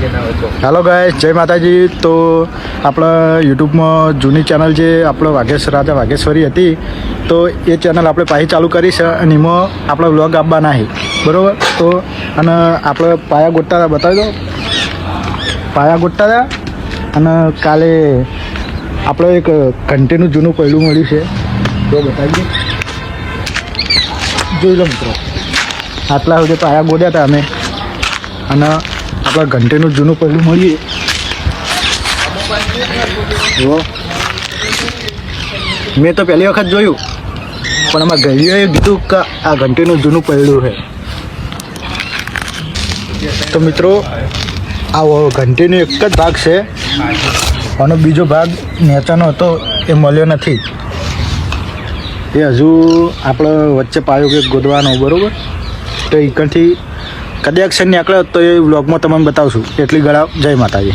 હાલો ગાય જય માતાજી. તો આપણા યુટ્યુબમાં જૂની ચેનલ જે આપણો વાઘેશ, રાજા વાઘેશ્વરી હતી, તો એ ચેનલ આપણે પાછી ચાલુ કરી છે અને એમાં આપણે વ્લોગ આપવાના છે બરાબર? તો અને આપણે પાયા ગોટતા બતાવી દો. પાયા ગોટતા અને કાલે આપણે એક ઘંટીનું જૂનું પહેલું મળ્યું છે. તો બતાવીએ જોઈ લો મિત્રો. આટલા સુધી પાયા ગોડ્યા હતા અમે. અને આપણા ઘંટીનું જૂનું પહેલું મળીએ. જુઓ મેં તો પહેલી વખત જોયું. પણ આમાં ગઈઓએ કીધું કે આ ઘંટીનું જૂનું પહેલું છે. તો મિત્રો, આ ઘંટીનો એક જ ભાગ છે. આનો બીજો ભાગ નેચાનો હતો, એ મળ્યો નથી. એ હજુ આપણે વચ્ચે પાયો કે ગોદવાનો, બરાબર? તો એકણથી કદાચ છે નીકળ્યો તો એ વ્લોગમાં તમને બતાવશું. એટલી ગળા. જય માતાજી.